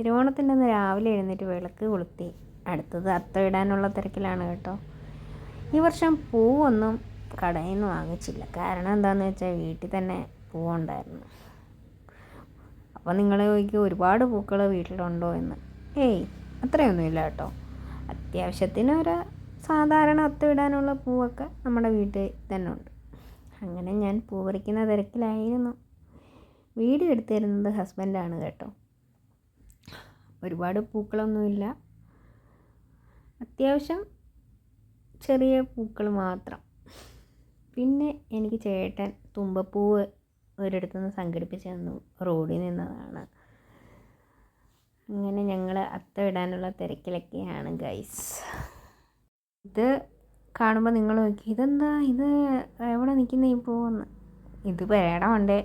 തിരുവോണത്തിന്റെ അന്ന് രാവിലെ എഴുന്നേറ്റ് വിളക്ക് കൊളുത്തി. അടുത്തത് അത്ത ഇടാനുള്ള തിരക്കിലാണ് കേട്ടോ. ഈ വർഷം പൂവൊന്നും കടയിൽ നിന്ന് വാങ്ങിച്ചില്ല. കാരണം എന്താണെന്ന് വെച്ചാൽ വീട്ടിൽ തന്നെ പൂവുണ്ടായിരുന്നു. അപ്പോൾ നിങ്ങൾ ചോദിക്കും ഒരുപാട് പൂക്കൾ വീട്ടിലുണ്ടോ എന്ന്. ഏയ് അത്രയൊന്നുമില്ല കേട്ടോ. അത്യാവശ്യത്തിന് ഒരു സാധാരണ ഇടാനുള്ള പൂവൊക്കെ നമ്മുടെ വീട്ടിൽ തന്നെ ഉണ്ട്. അങ്ങനെ ഞാൻ പൂ പറിക്കുന്ന തിരക്കിലായിരുന്നു. വീഡിയോ എടുത്തിരുന്നത് ഹസ്ബൻഡാണ് കേട്ടോ. ഒരുപാട് പൂക്കളൊന്നുമില്ല. അത്യാവശ്യം ചെറിയ പൂക്കൾ മാത്രം. പിന്നെ എനിക്ക് ചേട്ടൻ തുമ്പപ്പൂവ് ഒരിടത്തു നിന്ന് സംഘടിപ്പിച്ച് തന്നു റോഡിൽ നിന്നതാണ്. അങ്ങനെ ഞങ്ങൾ അത്ത ഇടാനുള്ള തിരക്കിലൊക്കെയാണ് ഗൈസ് ഇത് കാണുമ്പോൾ നിങ്ങൾ നോക്കി ഇതെന്താ? ഇത് എവിടെ നിൽക്കുന്ന ഈ പൂവെന്ന്? ഇത് പേടമുണ്ട്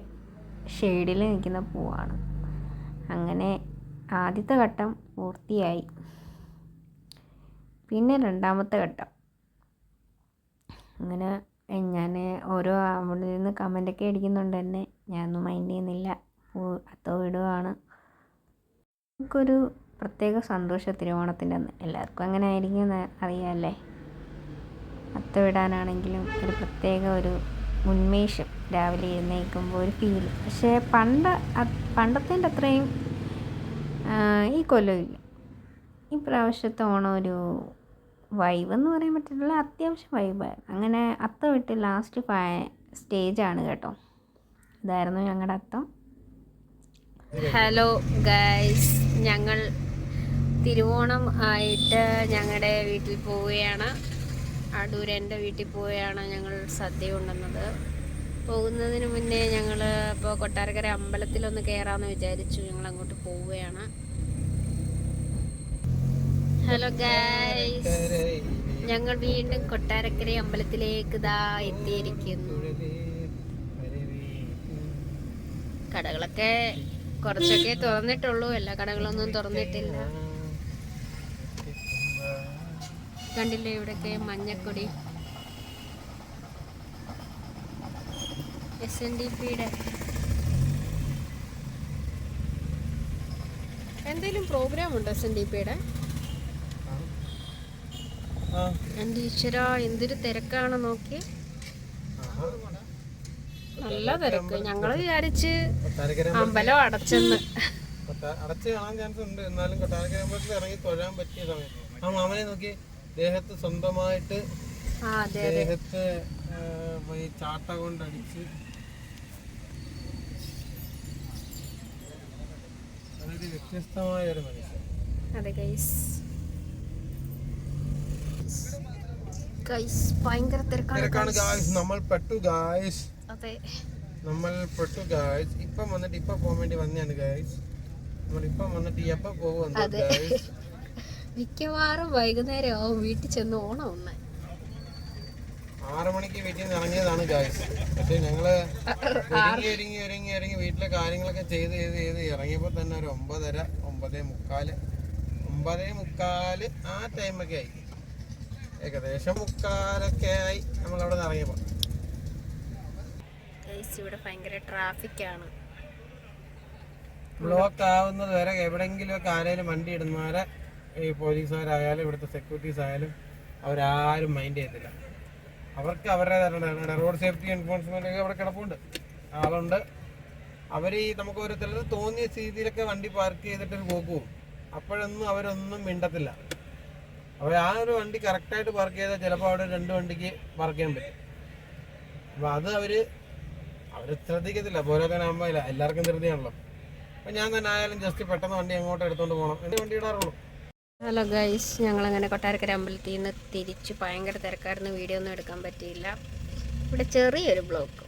ഷെയ്ഡിൽ നിൽക്കുന്ന പൂവാണ്. അങ്ങനെ ആദ്യത്തെ ഘട്ടം പൂർത്തിയായി. പിന്നെ രണ്ടാമത്തെ ഘട്ടം അങ്ങനെ ഞാൻ ഓരോ അവിടെ നിന്ന് കമന്റൊക്കെ അടിക്കുന്നുണ്ട് തന്നെ ഞാനൊന്നും മൈൻഡ് ചെയ്യുന്നില്ല. അത്തോ വിടുവാണ്. നമുക്കൊരു പ്രത്യേക സന്തോഷ തിരുവോണത്തിന്റെ അന്ന്. എല്ലാവർക്കും അങ്ങനെ ആയിരിക്കും അറിയാമല്ലേ അത്ത വിടാനാണെങ്കിലും ഒരു പ്രത്യേക ഒരു ഉന്മേഷം രാവിലെ എഴുന്നേൽക്കുമ്പോൾ ഒരു ഫീൽ പക്ഷേ പണ്ട് പണ്ടത്തേന്റെ അത്രയും ഈ കൊല്ലമില്ല ഈ പ്രാവശ്യത്തെ ഓണം ഒരു വൈബ് എന്ന് പറയാൻ പറ്റില്ല അത്യാവശ്യം വൈബായിരുന്നു അങ്ങനെ അത്തം വിട്ട് ലാസ്റ്റ് സ്റ്റേജാണ് കേട്ടോ. ഇതായിരുന്നു ഞങ്ങളുടെ അത്തം. ഹലോ ഗൈസ് ഞങ്ങൾ തിരുവോണം ആയിട്ട് ഞങ്ങളുടെ വീട്ടിൽ പോവുകയാണ്. അടൂർ എന്റെ വീട്ടിൽ പോവുകയാണ് ഞങ്ങൾ സദ്യ കൊണ്ടുവന്നത്. പോകുന്നതിന് മുന്നേ ഞങ്ങൾ ഇപ്പോൾ കൊട്ടാരക്കര അമ്പലത്തിലൊന്ന് കയറാമെന്ന് വിചാരിച്ചു. ഞങ്ങൾ അങ്ങോട്ട് പോവുകയാണ്. ഹലോ ഗൈസ് ഞങ്ങൾ വീണ്ടും കൊട്ടാരക്കര അമ്പലത്തിലേക്ക് ഇതാ എത്തിയിരിക്കുന്നു. കടകളൊക്കെ കുറച്ചൊക്കെ തുറന്നിട്ടുള്ളൂ. എല്ലാ കടകളൊന്നും തുറന്നിട്ടില്ല. കണ്ടില്ലേ ഇവിടെയൊക്കെ മഞ്ഞക്കൊടി? എസ് എൻ ഡി പിയുടെ എന്തെങ്കിലും പ്രോഗ്രാം ഉണ്ടോ എസ് എൻ ഡി പിയുടെ എന്റെ ഈശ്വര എന്തൊരു തിരക്കാണ് നോക്കി നല്ല തിരക്ക്. ഞങ്ങൾ വിചാരിച്ച് അമ്പലം അടച്ചെന്ന്. അടച്ച് കാണാൻ ചാൻസ് ഉണ്ട്. എന്നാലും കൊട്ടാരക്കര അമ്പലത്തിൽ ഇറങ്ങി തൊഴാൻ പറ്റിയ സമയത്ത്. ആ മാമനെ നോക്കി. ദേഹത്ത് സ്വന്തമായിട്ട് ദേഹത്ത് ചാട്ട കൊണ്ട് അടിച്ച് അതൊരു വ്യത്യസ്തമായ ഒരു മനുഷ്യൻ. അതെ ഗൈസ് ഗൈസ് ഭയങ്കര തിരക്കാണ് ഗായ്സ് നമ്മൾ പെട്ടു ഗായ്സ് അതെ. നമ്മൾ പെട്ടു ഗായ്സ് ഇപ്പം വന്നിട്ട് ഇപ്പൊ പോകാൻ വേണ്ടി വന്നെയാണ് ഗായ്സ് നമ്മൾ ഇപ്പം വന്നിട്ട് എപ്പോ പോകും അതെ. മിക്കവാറും വൈകുന്നേരം ആവും. വീട്ടിൽ ചെന്ന് ഓണം ഒന്ന് ആറു മണിക്ക് വീട്ടിൽ നിന്ന് ഇറങ്ങിയതാണ് ഗായ്സ് പക്ഷെ ഞങ്ങൾ ഒരുങ്ങി ഒരുങ്ങി ഒരുങ്ങി ഒരുങ്ങി വീട്ടിലെ കാര്യങ്ങളൊക്കെ ചെയ്ത് ചെയ്ത് ചെയ്ത് ഇറങ്ങിയപ്പോ തന്നെ ഒരു ഒമ്പതര ഒമ്പതേ മുക്കാൽ ഒമ്പതേ മുക്കാൽ ആ ടൈമൊക്കെ ആയി. ഏകദേശം മുക്കാലൊക്കെ ആയി നമ്മൾ അവിടെ നിന്ന് ഇറങ്ങിയപ്പോ. ഇവിടെ ഭയങ്കര ട്രാഫിക്കാണ് ബ്ലോക്ക് ആവുന്നത് വരെ എവിടെയെങ്കിലുമൊക്കെ ആരെങ്കിലും വണ്ടി ഇടുന്നവരെ ഈ പോലീസുകാരായാലും ഇവിടുത്തെ സെക്യൂരിറ്റീസ് ആയാലും അവരാരും മൈൻഡ് ചെയ്യത്തില്ല. അവർക്ക് അവരുടേതായിട്ടുള്ള റോഡ് സേഫ്റ്റി എൻഫോഴ്സ്മെന്റ് ഒക്കെ അവിടെ കിടപ്പുണ്ട്. ആളുണ്ട്. അവർ ഈ നമുക്ക് ഓരോരുത്തർ തോന്നിയ രീതിയിലൊക്കെ വണ്ടി പാർക്ക് ചെയ്തിട്ട് ഒരു അപ്പോഴൊന്നും അവരൊന്നും മിണ്ടത്തില്ല. അവർ ആ ഒരു വണ്ടി കറക്റ്റായിട്ട് പാർക്ക് ചെയ്താൽ ചിലപ്പോൾ അവിടെ രണ്ട് വണ്ടിക്ക് പാർക്ക് ചെയ്യാൻ പറ്റും. അപ്പോൾ അത് അവർ അവർ ശ്രദ്ധിക്കത്തില്ല. തന്നെ എല്ലാവർക്കും ധൃതിയാണല്ലോ. അപ്പം ഞാൻ തന്നെ ആയാലും ജസ്റ്റ് പെട്ടെന്ന് വണ്ടി അങ്ങോട്ട് എടുത്തോണ്ട് പോകണം എന്റെ വണ്ടി ഇടാറുള്ളൂ? ഹലോ ഗൈസ് ഞങ്ങളങ്ങനെ കൊട്ടാരക്കര അമ്പലത്തിൽ നിന്ന് തിരിച്ച് ഭയങ്കര തിരക്കായിരുന്നു. വീഡിയോ ഒന്നും എടുക്കാൻ പറ്റിയില്ല. ഇവിടെ ചെറിയൊരു ബ്ലോക്ക്.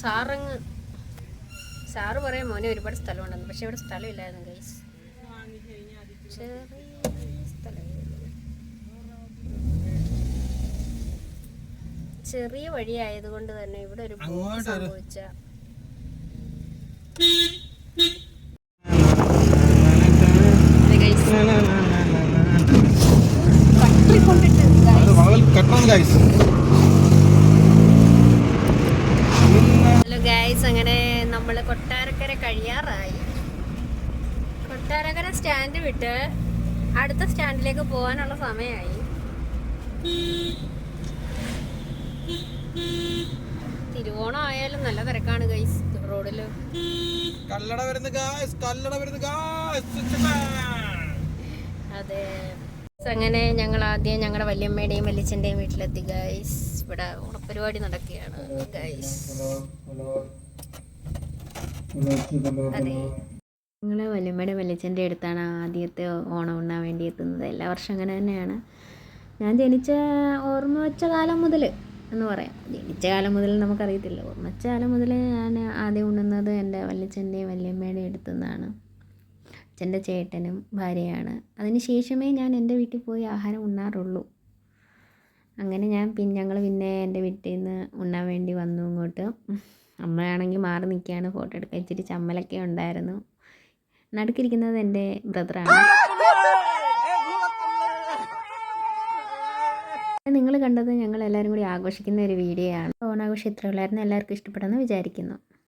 സാറങ്ങ് സാറ് പറയാൻ മോനെ ഒരുപാട് സ്ഥലമുണ്ടെന്ന് പക്ഷെ ഇവിടെ സ്ഥലമില്ലായിരുന്നു ഗൈസ്. ചെറിയ ചെറിയ വഴിയായതുകൊണ്ട് തന്നെ ഇവിടെ ഒരു സംഭവിച്ച ഹലോ ഗൈസ് അങ്ങനെ നമ്മൾ കൊട്ടാരക്കര കഴിയാറായി. കൊട്ടാരക്കര സ്റ്റാൻഡ് വിട്ട് അടുത്ത സ്റ്റാൻഡിലേക്ക് പോകാനുള്ള സമയമായി. തിരുവോണം ആയാലും നല്ല തിരക്കാണ് ഗൈസ് റോഡിൽ. കല്ലട വരുന്നു ഗായ്സ് കല്ലട വരുന്നു ഗായ്സ് അതെ. അങ്ങനെ ഞങ്ങൾ ആദ്യം ഞങ്ങളുടെ വല്യമ്മയുടെയും വല്യച്ഛന്റെയും വീട്ടിലെത്തി ഗൈസ് ഇവിടെ ഓണപ്പരിപാടി നടക്കുകയാണ് ഗൈസ് അതെ. ഞങ്ങൾ വല്യമ്മയുടെ വല്യച്ഛന്റെ അടുത്താണ് ആദ്യത്തെ ഓണം ഉണ്ണാൻ വേണ്ടി എത്തുന്നത്. എല്ലാ വർഷം അങ്ങനെ തന്നെയാണ്. ഞാൻ ജനിച്ച ഓർമ്മ വെച്ച കാലം മുതൽ എന്ന് പറയാം. ജനിച്ച കാലം മുതൽ നമുക്കറിയത്തില്ല. ഓർമ്മ വെച്ച കാലം മുതൽ ഞാൻ ആദ്യം ഉണ്ണുന്നത് എന്റെ വല്യച്ഛന്റെയും വല്യമ്മയുടെ അടുത്തു നിന്നാണ്. അച്ഛന്റെ ചേട്ടനും ഭാര്യയാണ്. അതിന് ശേഷമേ ഞാൻ എന്റെ വീട്ടിൽ പോയി ആഹാരം ഉണ്ണാറുള്ളൂ. അങ്ങനെ ഞാൻ പിന്നെ ഞങ്ങൾ പിന്നെ എന്റെ വീട്ടിൽ നിന്ന് ഉണ്ണാൻ വേണ്ടി വന്നു ഇങ്ങോട്ട്. അമ്മയാണെങ്കിൽ മാറി നിൽക്കുകയാണ്. ഫോട്ടോ എടുക്കാൻ ഇച്ചിരി ചമ്മലൊക്കെ ഉണ്ടായിരുന്നു. നടുക്കിരിക്കുന്നത് എന്റെ ബ്രദറാണ് നിങ്ങൾ കണ്ടത് ഞങ്ങൾ എല്ലാവരും കൂടി ആഘോഷിക്കുന്ന ഒരു വീഡിയോ ആണ്. ഓണാഘോഷം ഇത്രയുള്ളായിരുന്നു എല്ലാവർക്കും ഇഷ്ടപ്പെടുമെന്ന് വിചാരിക്കുന്നു.